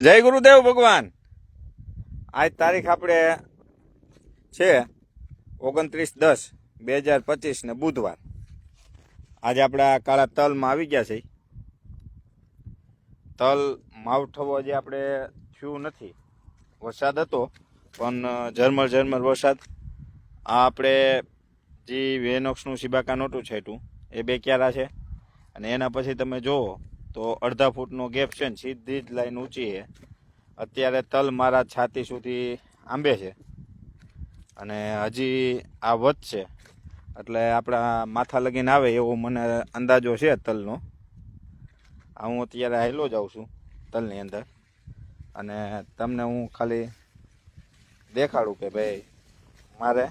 જય ગુરુદેવ ભગવાન. આજ તારીખ આપણે છે ઓગણત્રીસ દસ બે હજાર પચીસ ને બુધવાર. આજે આપણા કાળા તલમાં આવી ગયા છે તલ માવઠવો હજી આપણે થયું નથી, વરસાદ હતો, પણ ઝરમર ઝરમર વરસાદ. આ આપણે જે વેનોક્સનું સિબાકા નોટું છેટું એ બે ક્યારા છે. અને એના પછી તમે જુઓ તો અડધા ફૂટનો ગેપ છે ને સીધી જ લાઈન ઊંચી છે. અત્યારે તલ મારા છાતી સુધી આંબે છે. અને હજી આ વધશે એટલે આપણા માથા લગીને આવે એવો મને અંદાજો છે તલનો. આ હું અત્યારે હાઈલો જાઉં છું તલની અંદર. અને તમને હું ખાલી દેખાડું કે ભાઈ મારે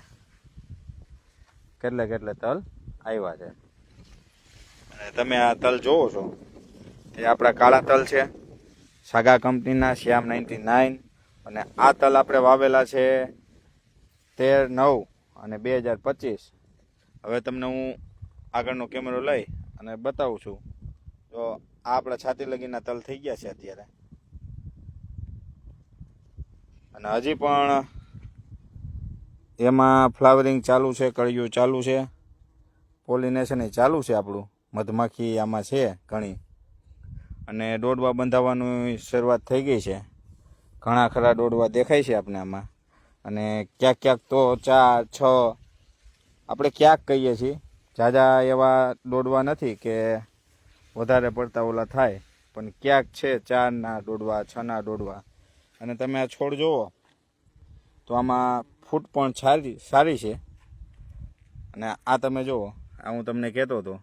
કેટલે કેટલે તલ આવ્યા છે. અને તમે આ તલ જોવો છો? એ આપણા કાળા તલ છે. સાગા કંપનીના, શ્યામ નાઇન્ટી નાઇન અને આ તલ આપણે વાવેલા છે તેર નવ અને બે હજાર પચીસ. હવે તમને હું આગળનો કેમેરો લઈ અને બતાવું છું. તો આ આપણા છાતી લગીના તલ થઈ ગયા છે અત્યારે. અને હજી પણ એમાં ફ્લાવરિંગ ચાલુ છે, કળિયું ચાલુ છે. પોલિનેશન ચાલુ છે આપણું. મધમાખી આમાં છે ઘણી. અને દોડવા બંધાવવાની શરૂઆત થઈ ગઈ છે. ઘણા ખરા દોડવા દેખાય છે આપણે આમાં. અને ક્યાંક ક્યાંક તો ચાર, છ, આપણે ક્યાંક કહીએ છીએ ઝાઝા એવા દોડવા નથી કે વધારે પડતા ઓલા થાય, પણ ક્યાંક છે ચારના દોડવા, છના દોડવા. અને તમે આ છોડ જુઓ તો આમાં ફૂટ પણ સારી સારી છે. અને આ તમે જુઓ આ હું તમને કહેતો હતો.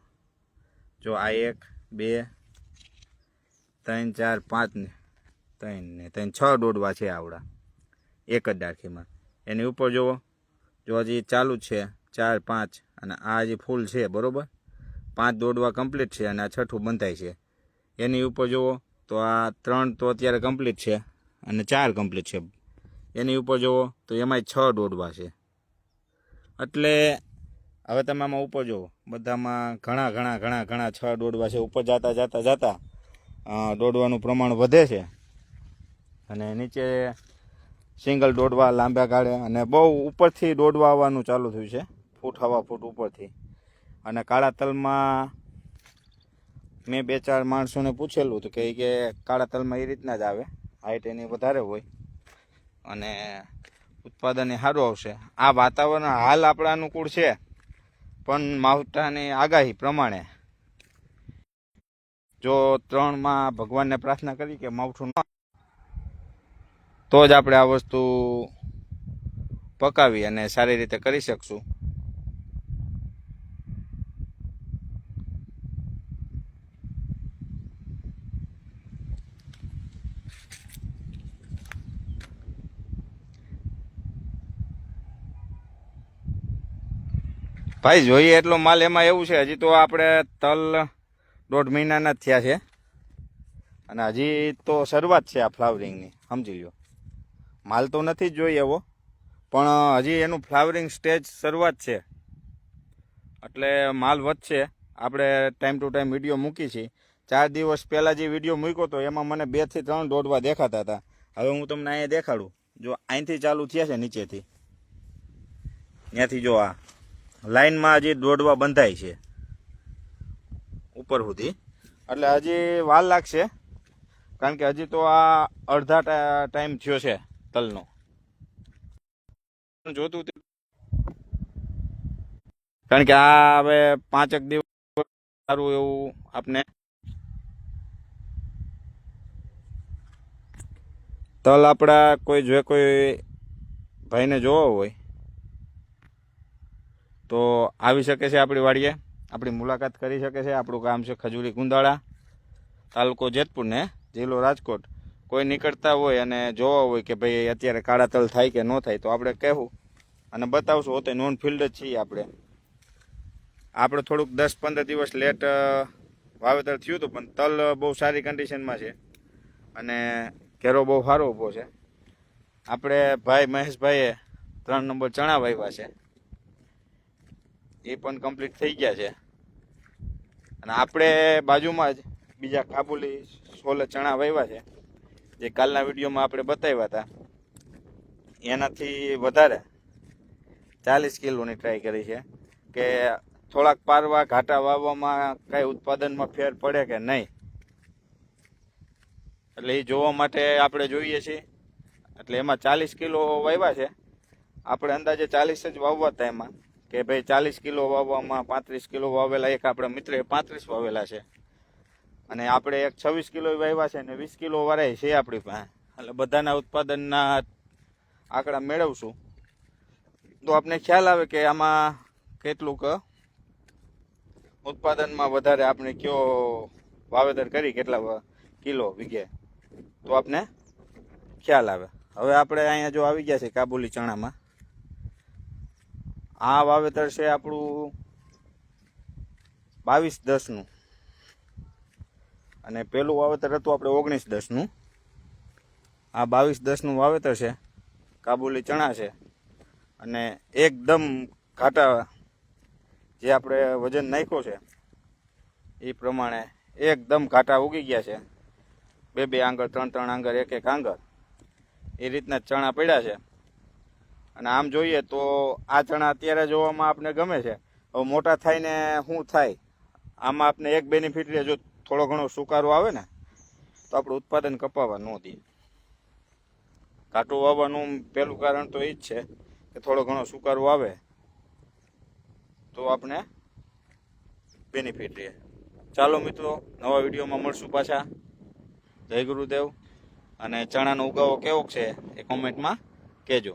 જો આ એક, બે ત્રણ, ચાર, પાંચ ને ત્રણ ને ત્રણ, છ દોડવા છે આવડા. એક જ ડાળખીમાં એની ઉપર જુઓ જો હજી ચાલુ જ છે, ચાર, પાંચ, અને આ હજી ફૂલ છે, બરાબર? પાંચ દોડવા કમ્પ્લીટ છે અને આ છઠ્ઠું બંધાય છે. એની ઉપર જુઓ તો આ ત્રણ તો અત્યારે કમ્પ્લીટ છે અને ચાર કમ્પ્લીટ છે. એની ઉપર જુઓ તો એમાંય છ દોડવા છે. એટલે હવે તમે આમાં ઉપર જુઓ બધામાં ઘણા ઘણા ઘણા ઘણા છ દોડવા છે. ઉપર જતા જતા જતા. દોડવાનું પ્રમાણ વધે છે. અને નીચે સિંગલ દોડવા લાંબા ગાળે અને બહુ ઉપરથી દોડવા આવવાનું ચાલુ થયું છે. ફૂટ, હવા ફૂટ ઉપરથી. અને કાળા તલમાં મેં બે ચાર માણસોને પૂછેલું હતું કે કે કાળા તલમાં એ રીતના જ આવે હાઈટ એની વધારે હોય. અને ઉત્પાદન એ સારું આવશે. આ વાતાવરણ હાલ આપણા અનુકૂળ છે, પણ માવઠાની આગાહી પ્રમાણે જો ત્રણમાં ભગવાનને પ્રાર્થના કરી કે માવઠું ન તો જ આપણે આ વસ્તુ પકાવી અને સારી રીતે કરી શકશું. ભાઈ, જોઈએ એટલો માલ એમાં એવું છે, હજી તો આપણે તલ દોઢ મહિનાના થયા છે. અને હજી તો શરૂઆત છે આ ફ્લાવરિંગની, સમજી લો માલ તો નથી જ જોઈએ એવો, પણ હજી એનું ફ્લાવરિંગ સ્ટેજ શરૂઆત છે. એટલે માલ વધશે. આપણે ટાઈમ ટુ ટાઈમ વીડિયો મૂકી છીએ ચાર દિવસ પહેલાં જે વીડિયો મૂક્યો હતો એમાં મને બેથી ત્રણ દોડવા દેખાતા હતા. હવે હું તમને અહીંયા દેખાડું. જો અહીંથી ચાલુ થયા છે નીચેથી. ત્યાંથી જો આ લાઈનમાં હજી દોડવા બંધાય છે. ઉપર સુધી. એટલે હજી વાર લાગશે, કારણ કે હજી તો આ અડધા ટાઈમ થયો છે તલનો. જોતું કારણ કે આ હવે પાંચેક દિવસ સારું એવું આપને. તલ આપણા કોઈ જો કોઈ ભાઈને જોવો હોય, તો આવી શકે છે આપણી વાડીએ. આપણી મુલાકાત કરી શકે છે. આપણું ગામ છે ખજૂરી કુંદાળા તાલુકો જેતપુર ને જિલ્લો રાજકોટ. કોઈ નીકળતા હોય અને જોવા હોય કે ભાઈ અત્યારે કાળા તલ થાય કે ન થાય તો આપણે કહેવું અને બતાવશું. હોતે નોન ફિલ્ડ જ છીએ આપણે. આપણે થોડુંક દસ પંદર દિવસ લેટ વાવેતર થયું હતું, પણ તલ બહુ સારી કન્ડિશનમાં છે અને ઘેરો બહુ સારો ઊભો છે. આપણે ભાઈ મહેશભાઈએ ત્રણ નંબર ચણા વાવ્યા છે. એ પણ કમ્પ્લીટ થઈ ગયા છે. અને આપણે બાજુમાં જ બીજા કાબુલી સોલે ચણા વાવ્યા છે, જે કાલના વિડીયોમાં આપણે બતાવ્યા હતા. એનાથી વધારે ચાલીસ કિલોની ટ્રાય કરી છે કે થોડાક પારવા ઘાટા વાવવામાં કઈ ઉત્પાદનમાં ફેર પડે કે નહીં? એટલે એ જોવા માટે આપણે જોઈએ છીએ. એટલે એમાં ચાલીસ કિલો વાવ્યા છે. આપણે અંદાજે ચાલીસ જ વાવવા હતા એમાં. કે ભાઈ ચાલીસ કિલો વાવવામાં પાંત્રીસ કિલો વાવેલા એક આપણા મિત્રે પાંત્રીસ વાવેલા છે. અને આપણે એક છવ્વીસ કિલો વાવ્યા છે અને વીસ કિલો વરાય છે આપણી પાસે. એટલે બધાના ઉત્પાદનના આંકડા મેળવશું. તો આપને ખ્યાલ આવે કે આમાં કેટલુંક ઉત્પાદનમાં વધારે આપણે કયો વાવેતર કરી કેટલા કિલો વીઘે. તો આપને ખ્યાલ આવે. હવે આપણે અહીંયા જો આવી ગયા છે કાબુલી ચણામાં. આ વાવેતર છે આપણું બાવીસ દસનું. અને પહેલું વાવેતર હતું આપણે ઓગણીસ દસનું. આ બાવીસ દસનું વાવેતર છે, કાબુલી ચણા છે. અને એકદમ ઘાટા જે આપણે વજન નાખ્યો છે, એ પ્રમાણે એકદમ ઘાટા ઉગી ગયા છે. બે બે આંગળ, ત્રણ ત્રણ આંગળ, એક એક આંગળ. એ રીતના ચણા પડ્યા છે. અને આમ જોઈએ તો આ ચણા અત્યારે જોવામાં આપને ગમે છે. હવે મોટા થઈને શું થાય? આમાં આપને એક બેનિફિટ રહે જો થોડો ઘણો સુકારો આવે ને, તો આપણું ઉત્પાદન કપાવવા ન દે ઘાટું વાવવાનું પહેલું કારણ તો એ જ છે કે થોડો ઘણો સુકારો આવે તો આપણે બેનિફિટ રહે. ચાલો મિત્રો, નવા વિડીયોમાં મળશું પાછા. જય ગુરુદેવ. અને ચણાનો ઉગાવો કેવો છે એ કોમેન્ટમાં કહેજો.